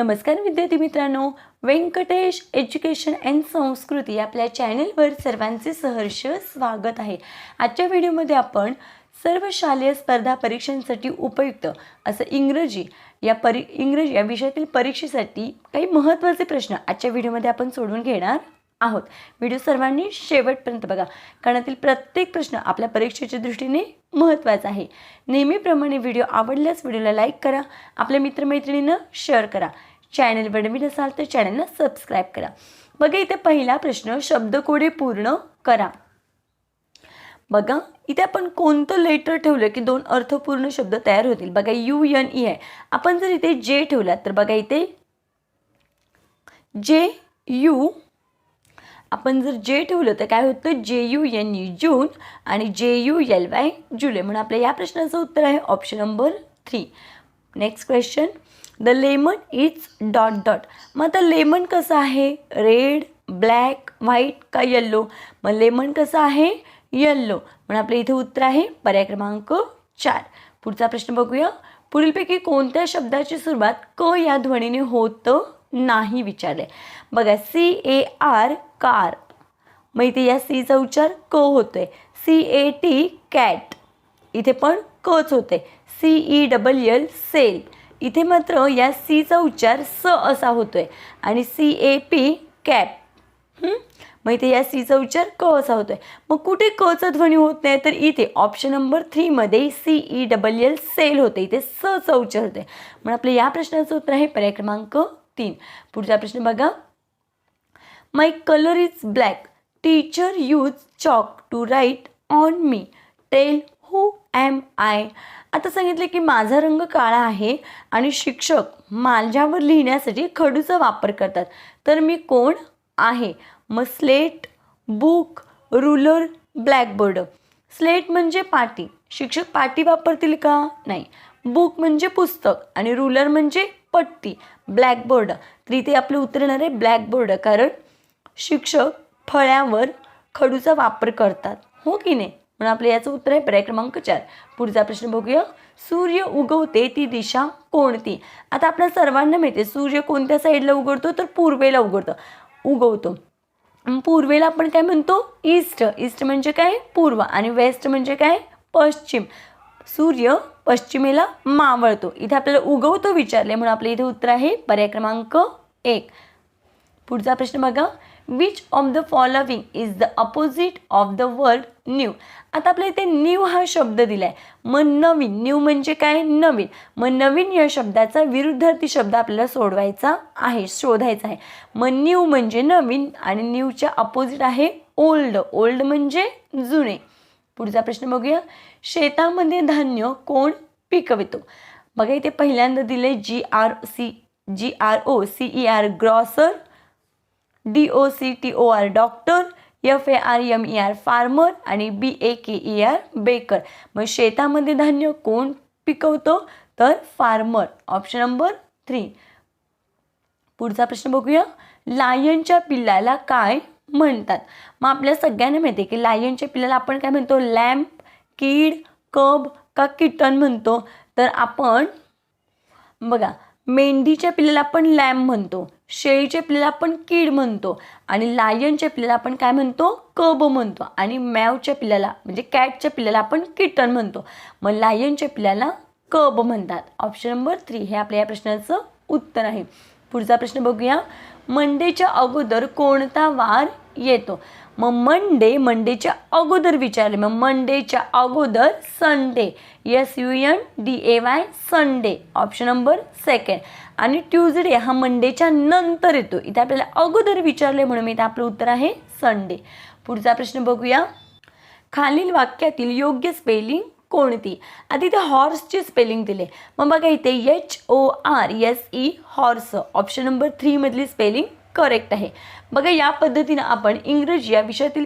नमस्कार विद्यार्थी मित्रांनो. व्यंकटेश एज्युकेशन अँड संस्कृती आपल्या चॅनेलवर सर्वांचे सहर्ष स्वागत आहे. आजच्या व्हिडिओमध्ये आपण सर्व शालेय स्पर्धा परीक्षांसाठी उपयुक्त असं इंग्रजी या परी इंग्रजी या विषयातील परीक्षेसाठी काही महत्त्वाचे प्रश्न आजच्या व्हिडिओमध्ये आपण सोडून घेणार आहोत. व्हिडिओ सर्वांनी शेवटपर्यंत बघा. कारण प्रत्येक प्रश्न आपल्या परीक्षेच्या दृष्टीने महत्त्वाचा आहे. नेहमीप्रमाणे व्हिडिओ आवडल्यास व्हिडिओला लाईक करा. आपल्या मित्रमैत्रिणींना शेअर करा. चॅनलवर नवीन असाल तर चॅनलला सबस्क्राईब करा. बघा इथे पहिला प्रश्न शब्दकोडे पूर्ण करा. बघा इथे आपण कोणतं लेटर ठेवलं की दोन अर्थपूर्ण शब्द तयार होतील? बघा यू एन ई आहे. आपण जर इथे जे ठेवला तर बघा इथे जे यू आपण जर जे ठेवलं तर काय होतं? जे यू एन ई जून आणि जे यू एल वाय जुलै म्हणून आपल्या या प्रश्नाचं उत्तर आहे option number three next question the lemon is dot dot मग आता लेमन कसं आहे? रेड ब्लॅक व्हाईट का येल्लो मग लेमन कसं आहे? येल्लो म्हणून आपल्या इथे उत्तर आहे पर्याय क्रमांक चार. पुढचा प्रश्न बघूया. पुढीलपैकी कोणत्या शब्दाची सुरुवात क या ध्वनीने होतं नाही विचारले. बघा सी ए आर कार मग इथे या सीचा उच्चार क होतोय. सी ए टी कॅट इथे पण कच होते. C E double L cell इथे मात्र या सीचा उच्चार स असा होतोय. आणि सी ए पी कॅप मग इथे या सीचा उच्चार क असा होतोय. मग कुठे कचा ध्वनी होत नाही तर इथे option number थ्रीमध्ये C E double L cell होते. इथे स चा उच्चार होते म्हणून आपलं या प्रश्नाचं उत्तर आहे पर्याय क्रमांक तीन. पुढचा प्रश्न बघा. My colour is black teacher use chalk to write on me tell who am I. आता सांगितले की माझा रंग काळा आहे आणि शिक्षक माझ्यावर लिहिण्यासाठी खडूचा वापर करतात. तर मी कोण आहे? मग slate book ruler blackboard. Slate म्हणजे पाटी. शिक्षक पाटी वापरतील का? नाही. बुक म्हणजे पुस्तक आणि रुलर म्हणजे पट्टी ब्लॅकबोर्ड. तर इथे आपलं उतरणार आहे ब्लॅकबोर्ड कारण शिक्षक फळ्यावर खडूचा वापर करतात. हो की नाही? म्हणून आपलं याचं उत्तर आहे पर्याय क्रमांक चार. पुढचा प्रश्न बघूया. सूर्य उगवते ती दिशा कोणती? आता आपल्या सर्वांना माहिती आहे सूर्य कोणत्या साईडला उघडतो तर पूर्वेला उघडतो उगवतो. पूर्वेला आपण काय म्हणतो? ईस्ट. ईस्ट म्हणजे काय? पूर्व. आणि वेस्ट म्हणजे काय? पश्चिम. सूर्य पश्चिमेला मावळतो. इथे आपल्याला उगवतो विचारले म्हणून आपलं इथे उत्तर आहे पर्याय क्रमांक एक. पुढचा प्रश्न बघा. Which of the following is the opposite of the word new आता आपल्या इथे न्यू हा शब्द दिला आहे मग नवीन न्यू म्हणजे काय? नवीन. मग नवीन या शब्दाचा विरुद्धार्थी शब्द आपल्याला सोडवायचा आहे शोधायचा आहे. मग न्यू म्हणजे नवीन आणि न्यूच्या अपोजिट आहे ओल्ड ओल्ड म्हणजे जुने. पुढचा प्रश्न बघूया. शेतामध्ये धान्य कोण पिकवितो? बघा इथे पहिल्यांदा दिले G R C G R O C E R grocer D O C T O R doctor F A R M E R farmer आणि B A K E R baker मग शेतामध्ये धान्य कोण पिकवतो? तर फार्मर ऑप्शन नंबर थ्री पुढचा प्रश्न बघूया. लायनच्या पिल्लाला काय म्हणतात? मग आपल्या सगळ्यांना माहिती आहे की लायनच्या पिल्लाला आपण काय म्हणतो? लॅम्प कीड कब का किटन म्हणतो? तर आपण बघा मेंढीच्या पिल्लाला आपण लॅम म्हणतो शेळीच्या पिल्लाला आपण कीड म्हणतो आणि लायनच्या पिल्लाला आपण काय म्हणतो? कब म्हणतो आणि मॅवच्या पिल्लाला म्हणजे कॅटच्या पिल्लाला आपण किटन म्हणतो. मग लायनच्या पिल्लाला कब म्हणतात. ऑप्शन नंबर थ्री हे आपल्या या प्रश्नाचं उत्तर आहे. पुढचा प्रश्न बघूया. मंडेच्या अगोदर कोणता वार येतो. मग मंडे मंडेच्या अगोदर विचारले. मग मंडेच्या अगोदर Sunday S U N D A Y Sunday option number second आणि ट्यूजडे हा मंडेच्या नंतर येतो. इथे आपल्याला अगोदर विचारले म्हणून इथे आपलं उत्तर आहे संडे पुढचा प्रश्न बघूया. खालील वाक्यातील योग्य स्पेलिंग कोणती? आधी इथे हॉर्सची स्पेलिंग दिले. मग बघा इथे H O R S E horse option number थ्रीमधली spelling correct आहे. बघा या पद्धतीनं आपण इंग्रजी या विषयातील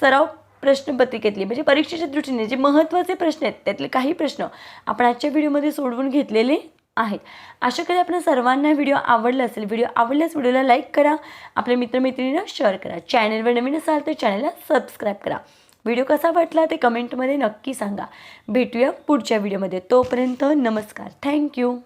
सराव प्रश्नपत्रिकेतले म्हणजे परीक्षेच्या दृष्टीने जे महत्त्वाचे प्रश्न आहेत त्यातले काही प्रश्न आपण आजच्या व्हिडिओमध्ये सोडवून घेतलेले आहेत. अशा कधी आपल्या सर्वांना व्हिडिओ आवडला असेल व्हिडिओ आवडल्यास व्हिडिओला लाईक करा आपल्या मित्रमैत्रिणींना शेअर करा. चॅनलवर नवीन असाल तर चॅनलला सबस्क्राईब करा. व्हिडिओ कसा वाटला ते कमेंटमध्ये नक्की सांगा. भेटूया पुढच्या व्हिडिओमध्ये. तोपर्यंत नमस्कार. थँक्यू.